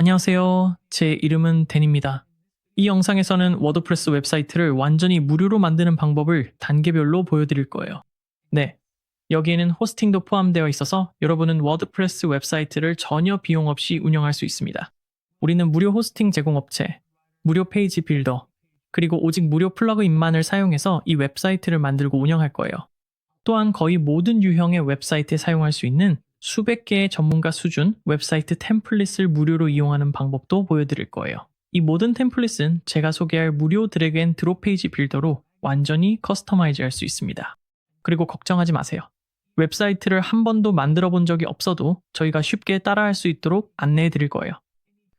안녕하세요. 제 이름은 댄입니다. 이 영상에서는 워드프레스 웹사이트를 완전히 무료로 만드는 방법을 단계별로 보여드릴 거예요. 네. 여기에는 호스팅도 포함되어 있어서 여러분은 워드프레스 웹사이트를 전혀 비용 없이 운영할 수 있습니다. 우리는 무료 호스팅 제공업체, 무료 페이지 빌더, 그리고 오직 무료 플러그인만을 사용해서 이 웹사이트를 만들고 운영할 거예요. 또한 거의 모든 유형의 웹사이트에 사용할 수 있는 수백 개의 전문가 수준 웹사이트 템플릿을 무료로 이용하는 방법도 보여드릴 거예요. 이 모든 템플릿은 제가 소개할 무료 드래그 앤 드롭 페이지 빌더로 완전히 커스터마이즈 할 수 있습니다. 그리고 걱정하지 마세요. 웹사이트를 한 번도 만들어 본 적이 없어도 저희가 쉽게 따라할 수 있도록 안내해 드릴 거예요.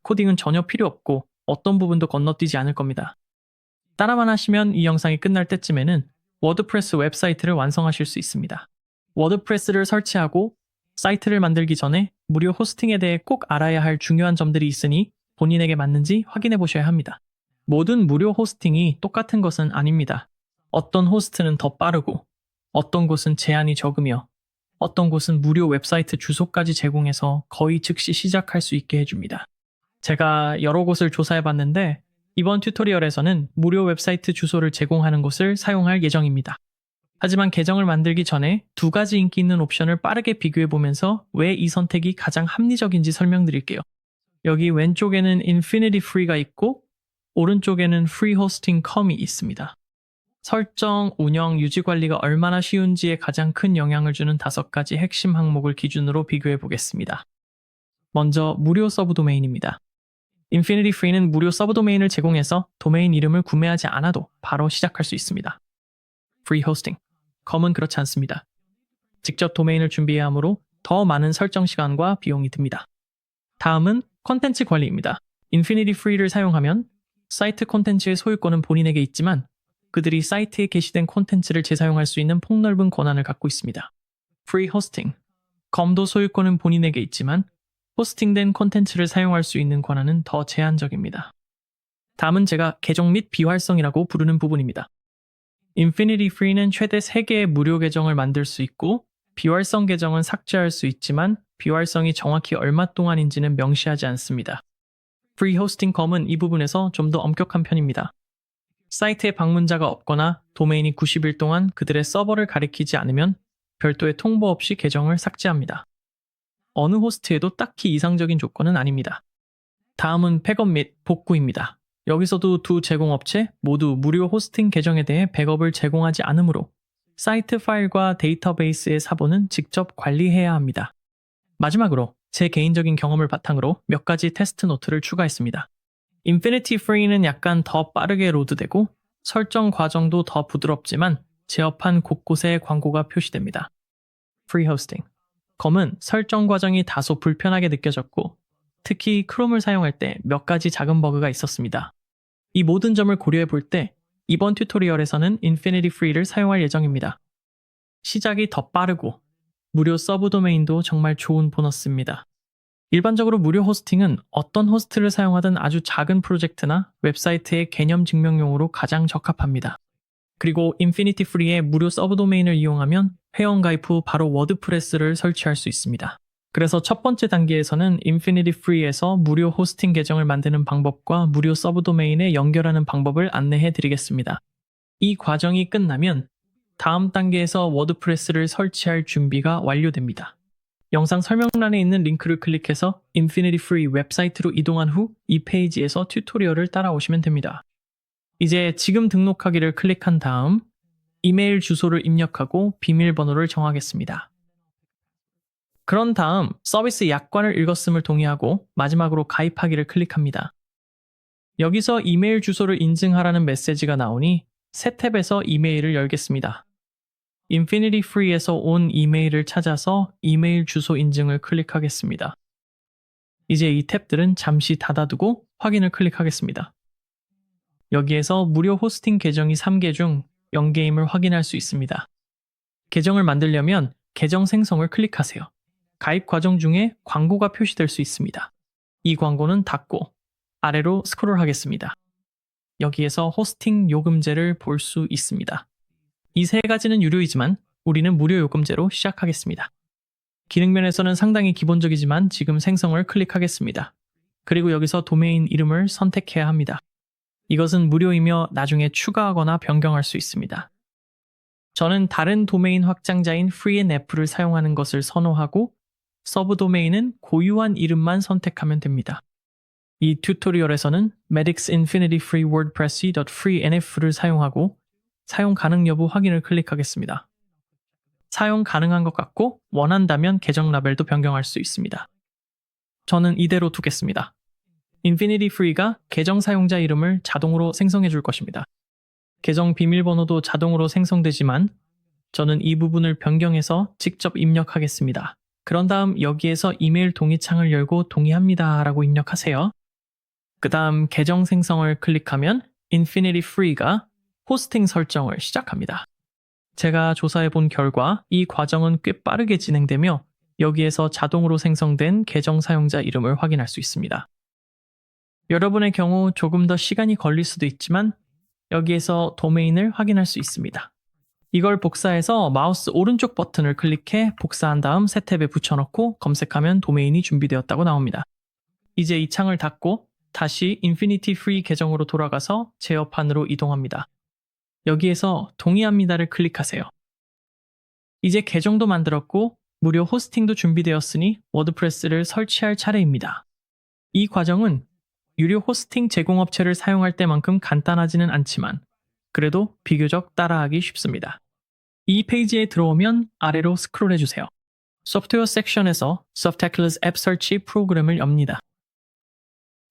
코딩은 전혀 필요 없고 어떤 부분도 건너뛰지 않을 겁니다. 따라만 하시면 이 영상이 끝날 때쯤에는 워드프레스 웹사이트를 완성하실 수 있습니다. 워드프레스를 설치하고 사이트를 만들기 전에 무료 호스팅에 대해 꼭 알아야 할 중요한 점들이 있으니 본인에게 맞는지 확인해 보셔야 합니다. 모든 무료 호스팅이 똑같은 것은 아닙니다. 어떤 호스트는 더 빠르고, 어떤 곳은 제한이 적으며, 어떤 곳은 무료 웹사이트 주소까지 제공해서 거의 즉시 시작할 수 있게 해줍니다. 제가 여러 곳을 조사해 봤는데, 이번 튜토리얼에서는 무료 웹사이트 주소를 제공하는 곳을 사용할 예정입니다. 하지만 계정을 만들기 전에 두 가지 인기 있는 옵션을 빠르게 비교해 보면서 왜 이 선택이 가장 합리적인지 설명드릴게요. 여기 왼쪽에는 Infinity Free가 있고 오른쪽에는 Free Hosting Com이 있습니다. 설정, 운영, 유지 관리가 얼마나 쉬운지에 가장 큰 영향을 주는 다섯 가지 핵심 항목을 기준으로 비교해 보겠습니다. 먼저 무료 서브 도메인입니다. Infinity Free는 무료 서브 도메인을 제공해서 도메인 이름을 구매하지 않아도 바로 시작할 수 있습니다. Free Hosting 검은 그렇지 않습니다. 직접 도메인을 준비해야 하므로 더 많은 설정 시간과 비용이 듭니다. 다음은 콘텐츠 관리입니다. 인피니티 프리를 사용하면 사이트 콘텐츠의 소유권은 본인에게 있지만 그들이 사이트에 게시된 콘텐츠를 재사용할 수 있는 폭넓은 권한을 갖고 있습니다. 프리 호스팅 검도 소유권은 본인에게 있지만 호스팅된 콘텐츠를 사용할 수 있는 권한은 더 제한적입니다. 다음은 제가 계정 및 비활성이라고 부르는 부분입니다. 인피니티 프리는 최대 3개의 무료 계정을 만들 수 있고 비활성 계정은 삭제할 수 있지만 비활성이 정확히 얼마 동안인지는 명시하지 않습니다. 프리 호스팅 검은 이 부분에서 좀 더 엄격한 편입니다. 사이트에 방문자가 없거나 도메인이 90일 동안 그들의 서버를 가리키지 않으면 별도의 통보 없이 계정을 삭제합니다. 어느 호스트에도 딱히 이상적인 조건은 아닙니다. 다음은 백업 및 복구입니다. 여기서도 두 제공업체 모두 무료 호스팅 계정에 대해 백업을 제공하지 않으므로 사이트 파일과 데이터베이스의 사본은 직접 관리해야 합니다. 마지막으로 제 개인적인 경험을 바탕으로 몇 가지 테스트 노트를 추가했습니다. 인피니티 프리는 약간 더 빠르게 로드되고 설정 과정도 더 부드럽지만 제어판 곳곳에 광고가 표시됩니다. 프리 호스팅 검은 설정 과정이 다소 불편하게 느껴졌고 특히 크롬을 사용할 때 몇 가지 작은 버그가 있었습니다. 이 모든 점을 고려해 볼 때 이번 튜토리얼에서는 인피니티 프리를 사용할 예정입니다. 시작이 더 빠르고 무료 서브 도메인도 정말 좋은 보너스입니다. 일반적으로 무료 호스팅은 어떤 호스트를 사용하든 아주 작은 프로젝트나 웹사이트의 개념 증명용으로 가장 적합합니다. 그리고 인피니티 프리의 무료 서브 도메인을 이용하면 회원 가입 후 바로 워드프레스를 설치할 수 있습니다. 그래서 첫 번째 단계에서는 인피니티 프리에서 무료 호스팅 계정을 만드는 방법과 무료 서브 도메인에 연결하는 방법을 안내해 드리겠습니다. 이 과정이 끝나면 다음 단계에서 워드프레스를 설치할 준비가 완료됩니다. 영상 설명란에 있는 링크를 클릭해서 인피니티 프리 웹사이트로 이동한 후 이 페이지에서 튜토리얼을 따라오시면 됩니다. 이제 지금 등록하기를 클릭한 다음 이메일 주소를 입력하고 비밀번호를 정하겠습니다. 그런 다음 서비스 약관을 읽었음을 동의하고 마지막으로 가입하기를 클릭합니다. 여기서 이메일 주소를 인증하라는 메시지가 나오니 새 탭에서 이메일을 열겠습니다. 인피니티 프리에서 온 이메일을 찾아서 이메일 주소 인증을 클릭하겠습니다. 이제 이 탭들은 잠시 닫아두고 확인을 클릭하겠습니다. 여기에서 무료 호스팅 계정이 3개 중 0개임을 확인할 수 있습니다. 계정을 만들려면 계정 생성을 클릭하세요. 가입 과정 중에 광고가 표시될 수 있습니다. 이 광고는 닫고 아래로 스크롤 하겠습니다. 여기에서 호스팅 요금제를 볼 수 있습니다. 이 세 가지는 유료이지만 우리는 무료 요금제로 시작하겠습니다. 기능면에서는 상당히 기본적이지만 지금 생성을 클릭하겠습니다. 그리고 여기서 도메인 이름을 선택해야 합니다. 이것은 무료이며 나중에 추가하거나 변경할 수 있습니다. 저는 다른 도메인 확장자인 FreeNF를 사용하는 것을 선호하고 서브 도메인은 고유한 이름만 선택하면 됩니다. 이 튜토리얼에서는 Medix Infinity Free WordPress.freenf를 사용하고 사용 가능 여부 확인을 클릭하겠습니다. 사용 가능한 것 같고 원한다면 계정 라벨도 변경할 수 있습니다. 저는 이대로 두겠습니다. Infinity Free가 계정 사용자 이름을 자동으로 생성해 줄 것입니다. 계정 비밀번호도 자동으로 생성되지만 저는 이 부분을 변경해서 직접 입력하겠습니다. 그런 다음 여기에서 이메일 동의창을 열고 동의합니다 라고 입력하세요. 그 다음 계정 생성을 클릭하면 Infinity Free가 호스팅 설정을 시작합니다. 제가 조사해 본 결과 이 과정은 꽤 빠르게 진행되며 여기에서 자동으로 생성된 계정 사용자 이름을 확인할 수 있습니다. 여러분의 경우 조금 더 시간이 걸릴 수도 있지만 여기에서 도메인을 확인할 수 있습니다. 이걸 복사해서 마우스 오른쪽 버튼을 클릭해 복사한 다음 새 탭에 붙여넣고 검색하면 도메인이 준비되었다고 나옵니다. 이제 이 창을 닫고 다시 인피니티 프리 계정으로 돌아가서 제어판으로 이동합니다. 여기에서 동의합니다를 클릭하세요. 이제 계정도 만들었고 무료 호스팅도 준비되었으니 워드프레스를 설치할 차례입니다. 이 과정은 유료 호스팅 제공업체를 사용할 때만큼 간단하지는 않지만 그래도 비교적 따라하기 쉽습니다. 이 페이지에 들어오면 아래로 스크롤해 주세요. 소프트웨어 섹션에서 Softaculous App Search 프로그램을 엽니다.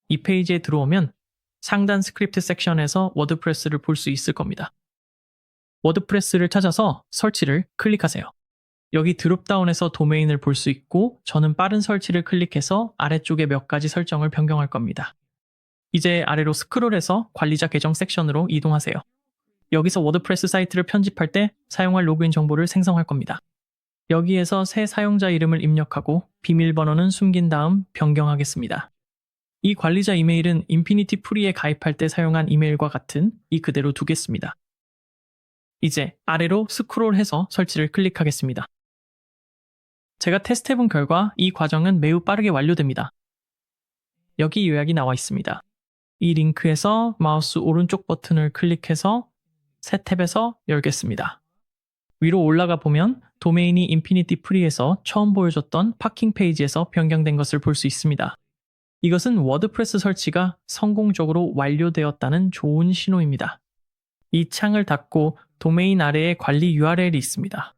이 페이지에 들어오면 상단 스크립트 섹션에서 워드프레스를 볼 수 있을 겁니다. 워드프레스를 찾아서 설치를 클릭하세요. 여기 드롭다운에서 도메인을 볼 수 있고 저는 빠른 설치를 클릭해서 아래쪽에 몇 가지 설정을 변경할 겁니다. 이제 아래로 스크롤해서 관리자 계정 섹션으로 이동하세요. 여기서 워드프레스 사이트를 편집할 때 사용할 로그인 정보를 생성할 겁니다. 여기에서 새 사용자 이름을 입력하고 비밀번호는 숨긴 다음 변경하겠습니다. 이 관리자 이메일은 인피니티 프리에 가입할 때 사용한 이메일과 같은 이 그대로 두겠습니다. 이제 아래로 스크롤해서 설치를 클릭하겠습니다. 제가 테스트해본 결과 이 과정은 매우 빠르게 완료됩니다. 여기 요약이 나와 있습니다. 이 링크에서 마우스 오른쪽 버튼을 클릭해서 새 탭에서 열겠습니다. 위로 올라가 보면 도메인이 인피니티 프리에서 처음 보여줬던 파킹 페이지에서 변경된 것을 볼 수 있습니다. 이것은 워드프레스 설치가 성공적으로 완료되었다는 좋은 신호입니다. 이 창을 닫고 도메인 아래에 관리 URL이 있습니다.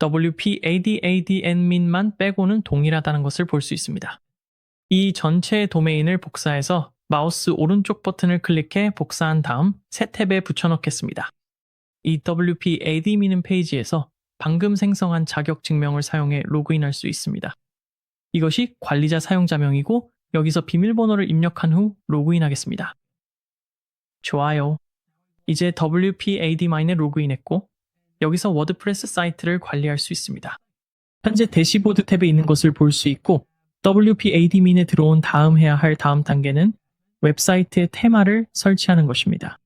wp-adadmin만 빼고는 동일하다는 것을 볼 수 있습니다. 이 전체 도메인을 복사해서 마우스 오른쪽 버튼을 클릭해 복사한 다음 새 탭에 붙여넣겠습니다. 이 wp-admin 페이지에서 방금 생성한 자격 증명을 사용해 로그인할 수 있습니다. 이것이 관리자 사용자명이고 여기서 비밀번호를 입력한 후 로그인하겠습니다. 좋아요. 이제 WP-ADMine에 로그인했고 여기서 워드프레스 사이트를 관리할 수 있습니다. 현재 대시보드 탭에 있는 것을 볼 수 있고 WP-ADMin에 들어온 다음 해야 할 다음 단계는 웹사이트의 테마를 설치하는 것입니다.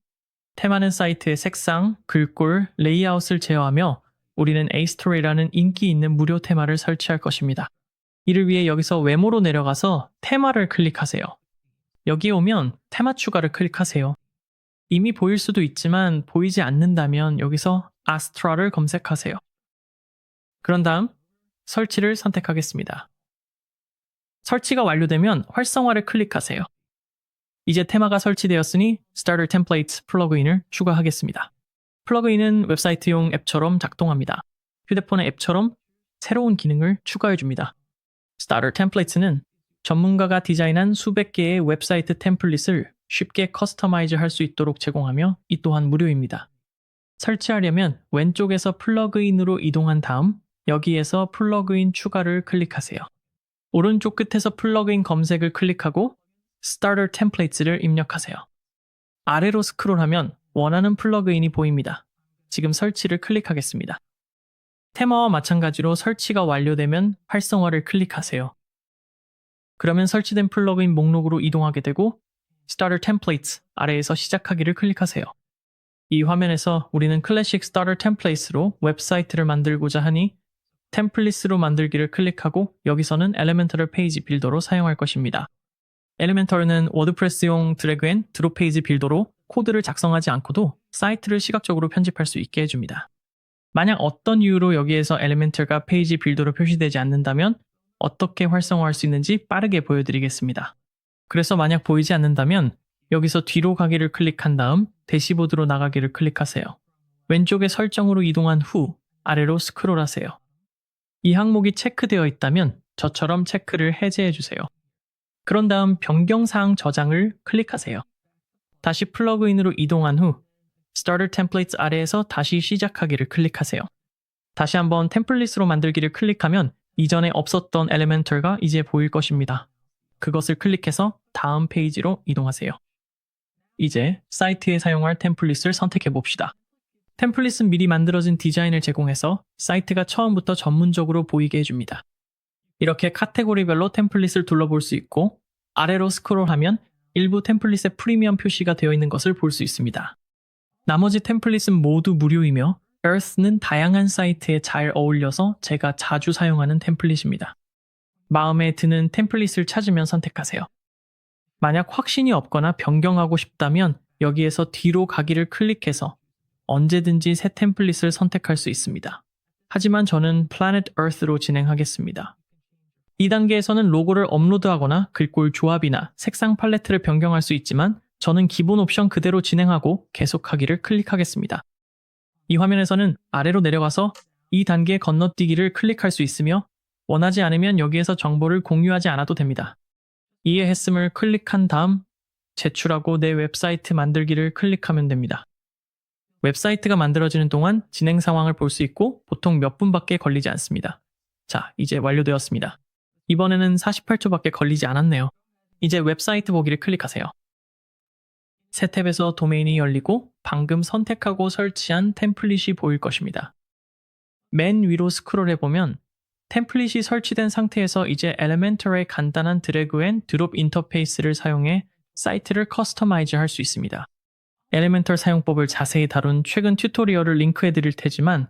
테마는 사이트의 색상, 글꼴, 레이아웃을 제어하며 우리는 에이스토리라는 인기 있는 무료 테마를 설치할 것입니다. 이를 위해 여기서 외모로 내려가서 테마를 클릭하세요. 여기 오면 테마 추가를 클릭하세요. 이미 보일 수도 있지만 보이지 않는다면 여기서 아스트라를 검색하세요. 그런 다음 설치를 선택하겠습니다. 설치가 완료되면 활성화를 클릭하세요. 이제 테마가 설치되었으니 Starter Templates 플러그인을 추가하겠습니다. 플러그인은 웹사이트용 앱처럼 작동합니다. 휴대폰의 앱처럼 새로운 기능을 추가해줍니다. Starter Templates는 전문가가 디자인한 수백 개의 웹사이트 템플릿을 쉽게 커스터마이즈 할 수 있도록 제공하며 이 또한 무료입니다. 설치하려면 왼쪽에서 플러그인으로 이동한 다음 여기에서 플러그인 추가를 클릭하세요. 오른쪽 끝에서 플러그인 검색을 클릭하고 Starter Templates를 입력하세요. 아래로 스크롤하면 원하는 플러그인이 보입니다. 지금 설치를 클릭하겠습니다. 테마와 마찬가지로 설치가 완료되면 활성화를 클릭하세요. 그러면 설치된 플러그인 목록으로 이동하게 되고 Starter Templates 아래에서 시작하기를 클릭하세요. 이 화면에서 우리는 클래식 Starter Templates로 웹사이트를 만들고자 하니 템플릿으로 만들기를 클릭하고 여기서는 Elemental 페이지 빌더로 사용할 것입니다. 엘리멘털은 워드프레스용 드래그 앤 드롭 페이지 빌더로 코드를 작성하지 않고도 사이트를 시각적으로 편집할 수 있게 해줍니다. 만약 어떤 이유로 여기에서 엘리멘털가 페이지 빌더로 표시되지 않는다면 어떻게 활성화할 수 있는지 빠르게 보여드리겠습니다. 그래서 만약 보이지 않는다면 여기서 뒤로 가기를 클릭한 다음 대시보드로 나가기를 클릭하세요. 왼쪽의 설정으로 이동한 후 아래로 스크롤하세요. 이 항목이 체크되어 있다면 저처럼 체크를 해제해 주세요. 그런 다음 변경사항 저장을 클릭하세요. 다시 플러그인으로 이동한 후 Starter Templates 아래에서 다시 시작하기를 클릭하세요. 다시 한번 템플릿으로 만들기를 클릭하면 이전에 없었던 엘리멘털가 이제 보일 것입니다. 그것을 클릭해서 다음 페이지로 이동하세요. 이제 사이트에 사용할 템플릿을 선택해 봅시다. 템플릿은 미리 만들어진 디자인을 제공해서 사이트가 처음부터 전문적으로 보이게 해줍니다. 이렇게 카테고리별로 템플릿을 둘러볼 수 있고 아래로 스크롤하면 일부 템플릿의 프리미엄 표시가 되어 있는 것을 볼 수 있습니다. 나머지 템플릿은 모두 무료이며 Earth는 다양한 사이트에 잘 어울려서 제가 자주 사용하는 템플릿입니다. 마음에 드는 템플릿을 찾으면 선택하세요. 만약 확신이 없거나 변경하고 싶다면 여기에서 뒤로 가기를 클릭해서 언제든지 새 템플릿을 선택할 수 있습니다. 하지만 저는 Planet Earth로 진행하겠습니다. 이 단계에서는 로고를 업로드하거나 글꼴 조합이나 색상 팔레트를 변경할 수 있지만 저는 기본 옵션 그대로 진행하고 계속하기를 클릭하겠습니다. 이 화면에서는 아래로 내려가서 이 단계 건너뛰기를 클릭할 수 있으며 원하지 않으면 여기에서 정보를 공유하지 않아도 됩니다. 이해했음을 클릭한 다음 제출하고 내 웹사이트 만들기를 클릭하면 됩니다. 웹사이트가 만들어지는 동안 진행 상황을 볼 수 있고 보통 몇 분밖에 걸리지 않습니다. 자, 이제 완료되었습니다. 이번에는 48초밖에 걸리지 않았네요. 이제 웹사이트 보기를 클릭하세요. 새 탭에서 도메인이 열리고 방금 선택하고 설치한 템플릿이 보일 것입니다. 맨 위로 스크롤해보면 템플릿이 설치된 상태에서 이제 엘레멘털의 간단한 드래그 앤 드롭 인터페이스를 사용해 사이트를 커스터마이즈 할 수 있습니다. 엘레멘털 사용법을 자세히 다룬 최근 튜토리얼을 링크해 드릴 테지만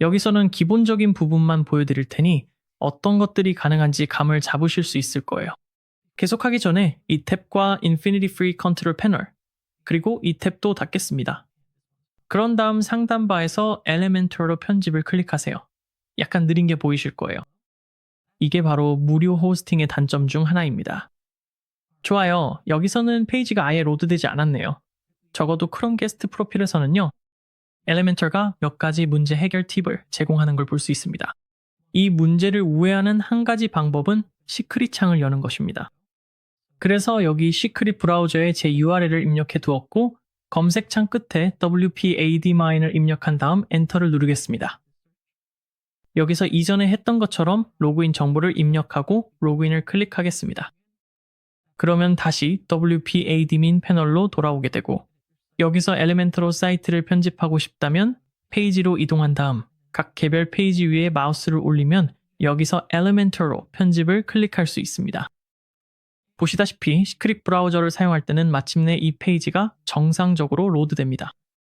여기서는 기본적인 부분만 보여드릴 테니 어떤 것들이 가능한지 감을 잡으실 수 있을 거예요. 계속하기 전에 이 탭과 Infinity Free Control Panel 그리고 이 탭도 닫겠습니다. 그런 다음 상단바에서 Elementor로 편집을 클릭하세요. 약간 느린 게 보이실 거예요. 이게 바로 무료 호스팅의 단점 중 하나입니다. 좋아요. 여기서는 페이지가 아예 로드되지 않았네요. 적어도 크롬 게스트 프로필에서는요. 엘레멘털가 몇 가지 문제 해결 팁을 제공하는 걸 볼 수 있습니다. 이 문제를 우회하는 한 가지 방법은 시크릿 창을 여는 것입니다. 그래서 여기 시크릿 브라우저에 제 URL을 입력해 두었고 검색창 끝에 wp-admine을 입력한 다음 엔터를 누르겠습니다. 여기서 이전에 했던 것처럼 로그인 정보를 입력하고 로그인을 클릭하겠습니다. 그러면 다시 wp-admin 패널로 돌아오게 되고 여기서 엘리멘트로 사이트를 편집하고 싶다면 페이지로 이동한 다음 각 개별 페이지 위에 마우스를 올리면 여기서 엘리멘터로 편집을 클릭할 수 있습니다. 보시다시피 시크릿 브라우저를 사용할 때는 마침내 이 페이지가 정상적으로 로드됩니다.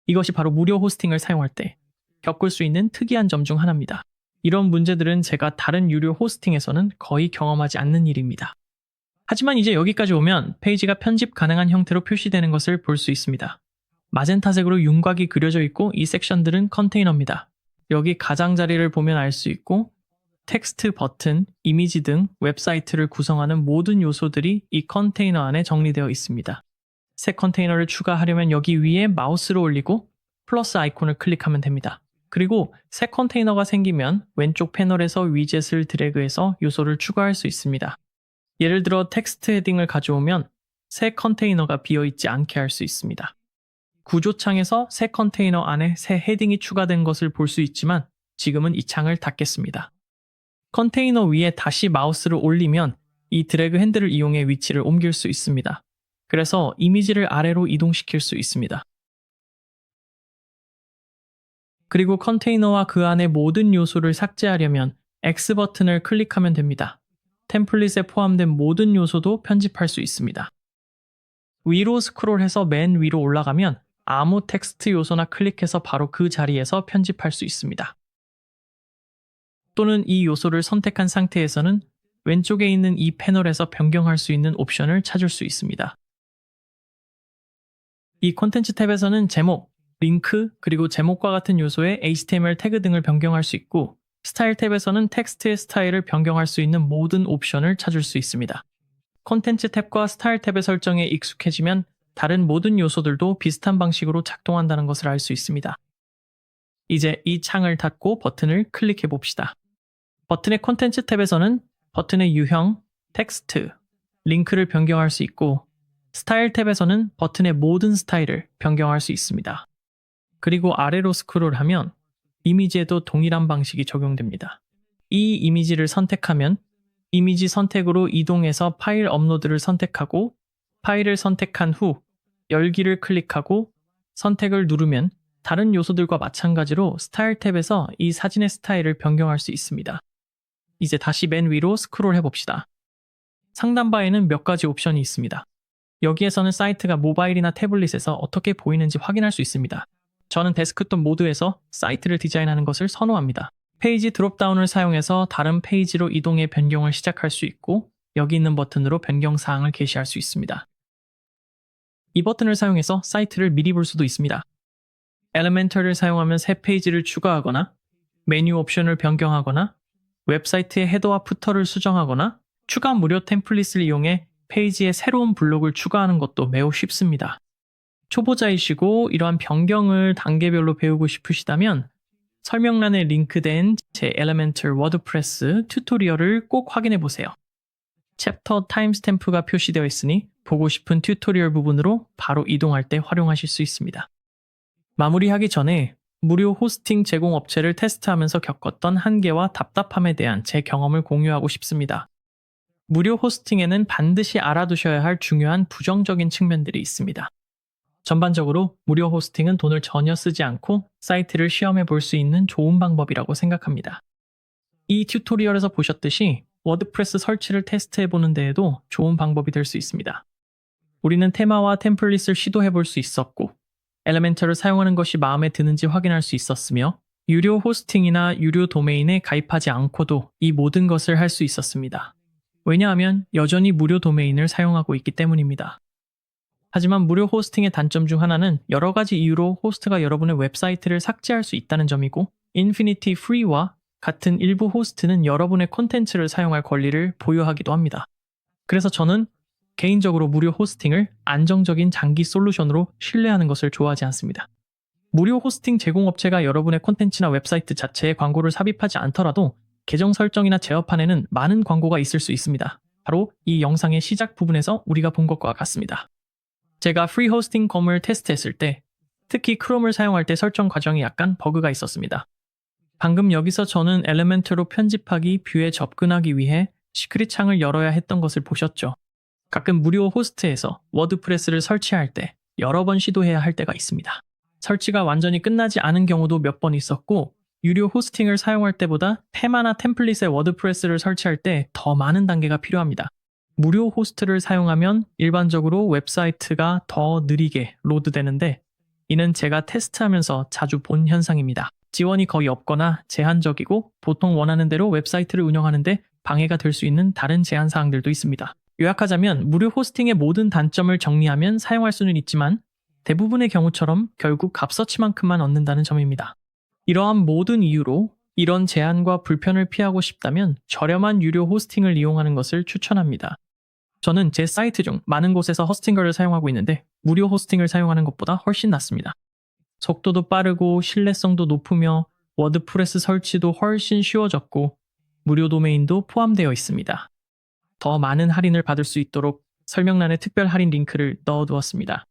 이것이 바로 무료 호스팅을 사용할 때 겪을 수 있는 특이한 점 중 하나입니다. 이런 문제들은 제가 다른 유료 호스팅에서는 거의 경험하지 않는 일입니다. 하지만 이제 여기까지 오면 페이지가 편집 가능한 형태로 표시되는 것을 볼 수 있습니다. 마젠타색으로 윤곽이 그려져 있고 이 섹션들은 컨테이너입니다. 여기 가장자리를 보면 알 수 있고 텍스트 버튼, 이미지 등 웹사이트를 구성하는 모든 요소들이 이 컨테이너 안에 정리되어 있습니다. 새 컨테이너를 추가하려면 여기 위에 마우스를 올리고 플러스 아이콘을 클릭하면 됩니다. 그리고 새 컨테이너가 생기면 왼쪽 패널에서 위젯을 드래그해서 요소를 추가할 수 있습니다. 예를 들어 텍스트 헤딩을 가져오면 새 컨테이너가 비어있지 않게 할 수 있습니다. 구조창에서 새 컨테이너 안에 새 헤딩이 추가된 것을 볼 수 있지만 지금은 이 창을 닫겠습니다. 컨테이너 위에 다시 마우스를 올리면 이 드래그 핸들을 이용해 위치를 옮길 수 있습니다. 그래서 이미지를 아래로 이동시킬 수 있습니다. 그리고 컨테이너와 그 안의 모든 요소를 삭제하려면 X 버튼을 클릭하면 됩니다. 템플릿에 포함된 모든 요소도 편집할 수 있습니다. 위로 스크롤해서 맨 위로 올라가면 아무 텍스트 요소나 클릭해서 바로 그 자리에서 편집할 수 있습니다. 또는 이 요소를 선택한 상태에서는 왼쪽에 있는 이 패널에서 변경할 수 있는 옵션을 찾을 수 있습니다. 이 콘텐츠 탭에서는 제목, 링크, 그리고 제목과 같은 요소의 HTML 태그 등을 변경할 수 있고 스타일 탭에서는 텍스트의 스타일을 변경할 수 있는 모든 옵션을 찾을 수 있습니다. 콘텐츠 탭과 스타일 탭의 설정에 익숙해지면 다른 모든 요소들도 비슷한 방식으로 작동한다는 것을 알 수 있습니다. 이제 이 창을 닫고 버튼을 클릭해 봅시다. 버튼의 콘텐츠 탭에서는 버튼의 유형, 텍스트, 링크를 변경할 수 있고 스타일 탭에서는 버튼의 모든 스타일을 변경할 수 있습니다. 그리고 아래로 스크롤하면 이미지에도 동일한 방식이 적용됩니다. 이 이미지를 선택하면 이미지 선택으로 이동해서 파일 업로드를 선택하고 파일을 선택한 후 열기를 클릭하고 선택을 누르면 다른 요소들과 마찬가지로 스타일 탭에서 이 사진의 스타일을 변경할 수 있습니다. 이제 다시 맨 위로 스크롤 해봅시다. 상단바에는 몇 가지 옵션이 있습니다. 여기에서는 사이트가 모바일이나 태블릿에서 어떻게 보이는지 확인할 수 있습니다. 저는 데스크톱 모드에서 사이트를 디자인하는 것을 선호합니다. 페이지 드롭다운을 사용해서 다른 페이지로 이동해 변경을 시작할 수 있고 여기 있는 버튼으로 변경 사항을 게시할 수 있습니다. 이 버튼을 사용해서 사이트를 미리 볼 수도 있습니다. 엘리멘터를 사용하면 새 페이지를 추가하거나 메뉴 옵션을 변경하거나 웹사이트의 헤더와 푸터를 수정하거나 추가 무료 템플릿을 이용해 페이지에 새로운 블록을 추가하는 것도 매우 쉽습니다. 초보자이시고 이러한 변경을 단계별로 배우고 싶으시다면 설명란에 링크된 제 엘리멘털 워드프레스 튜토리얼을 꼭 확인해 보세요. 챕터 타임스탬프가 표시되어 있으니 보고 싶은 튜토리얼 부분으로 바로 이동할 때 활용하실 수 있습니다. 마무리하기 전에 무료 호스팅 제공 업체를 테스트하면서 겪었던 한계와 답답함에 대한 제 경험을 공유하고 싶습니다. 무료 호스팅에는 반드시 알아두셔야 할 중요한 부정적인 측면들이 있습니다. 전반적으로 무료 호스팅은 돈을 전혀 쓰지 않고 사이트를 시험해 볼 수 있는 좋은 방법이라고 생각합니다. 이 튜토리얼에서 보셨듯이 워드프레스 설치를 테스트해 보는 데에도 좋은 방법이 될 수 있습니다. 우리는 테마와 템플릿을 시도해 볼 수 있었고, 엘레멘터를 사용하는 것이 마음에 드는지 확인할 수 있었으며, 유료 호스팅이나 유료 도메인에 가입하지 않고도 이 모든 것을 할 수 있었습니다. 왜냐하면 여전히 무료 도메인을 사용하고 있기 때문입니다. 하지만 무료 호스팅의 단점 중 하나는 여러 가지 이유로 호스트가 여러분의 웹사이트를 삭제할 수 있다는 점이고 인피니티 프리와 같은 일부 호스트는 여러분의 콘텐츠를 사용할 권리를 보유하기도 합니다. 그래서 저는 개인적으로 무료 호스팅을 안정적인 장기 솔루션으로 신뢰하는 것을 좋아하지 않습니다. 무료 호스팅 제공업체가 여러분의 콘텐츠나 웹사이트 자체에 광고를 삽입하지 않더라도 계정 설정이나 제어판에는 많은 광고가 있을 수 있습니다. 바로 이 영상의 시작 부분에서 우리가 본 것과 같습니다. 제가 프리 호스팅 컴을 테스트했을 때 특히 크롬을 사용할 때 설정 과정이 약간 버그가 있었습니다. 방금 여기서 저는 엘리멘트로 편집하기 뷰에 접근하기 위해 시크릿 창을 열어야 했던 것을 보셨죠. 가끔 무료 호스트에서 워드프레스를 설치할 때 여러 번 시도해야 할 때가 있습니다. 설치가 완전히 끝나지 않은 경우도 몇 번 있었고 유료 호스팅을 사용할 때보다 테마나 템플릿의 워드프레스를 설치할 때 더 많은 단계가 필요합니다. 무료 호스트를 사용하면 일반적으로 웹사이트가 더 느리게 로드되는데 이는 제가 테스트하면서 자주 본 현상입니다. 지원이 거의 없거나 제한적이고 보통 원하는 대로 웹사이트를 운영하는데 방해가 될 수 있는 다른 제한 사항들도 있습니다. 요약하자면 무료 호스팅의 모든 단점을 정리하면 사용할 수는 있지만 대부분의 경우처럼 결국 값어치만큼만 얻는다는 점입니다. 이러한 모든 이유로 이런 제한과 불편을 피하고 싶다면 저렴한 유료 호스팅을 이용하는 것을 추천합니다. 저는 제 사이트 중 많은 곳에서 호스팅거를 사용하고 있는데 무료 호스팅을 사용하는 것보다 훨씬 낫습니다. 속도도 빠르고 신뢰성도 높으며 워드프레스 설치도 훨씬 쉬워졌고 무료 도메인도 포함되어 있습니다. 더 많은 할인을 받을 수 있도록 설명란에 특별 할인 링크를 넣어두었습니다.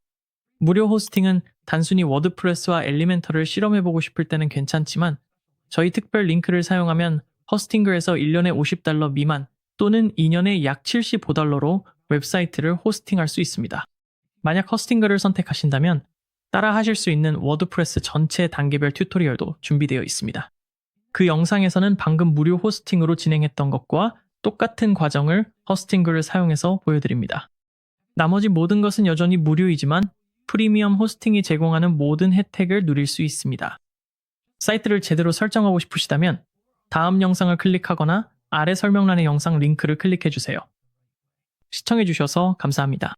무료 호스팅은 단순히 워드프레스와 엘리멘터를 실험해보고 싶을 때는 괜찮지만 저희 특별 링크를 사용하면 허스팅글에서 1년에 50달러 미만 또는 2년에 약 75달러로 웹사이트를 호스팅할 수 있습니다. 만약 허스팅글을 선택하신다면 따라 하실 수 있는 워드프레스 전체 단계별 튜토리얼도 준비되어 있습니다. 그 영상에서는 방금 무료 호스팅으로 진행했던 것과 똑같은 과정을 허스팅글을 사용해서 보여드립니다. 나머지 모든 것은 여전히 무료이지만 프리미엄 호스팅이 제공하는 모든 혜택을 누릴 수 있습니다. 사이트를 제대로 설정하고 싶으시다면 다음 영상을 클릭하거나 아래 설명란의 영상 링크를 클릭해주세요. 시청해주셔서 감사합니다.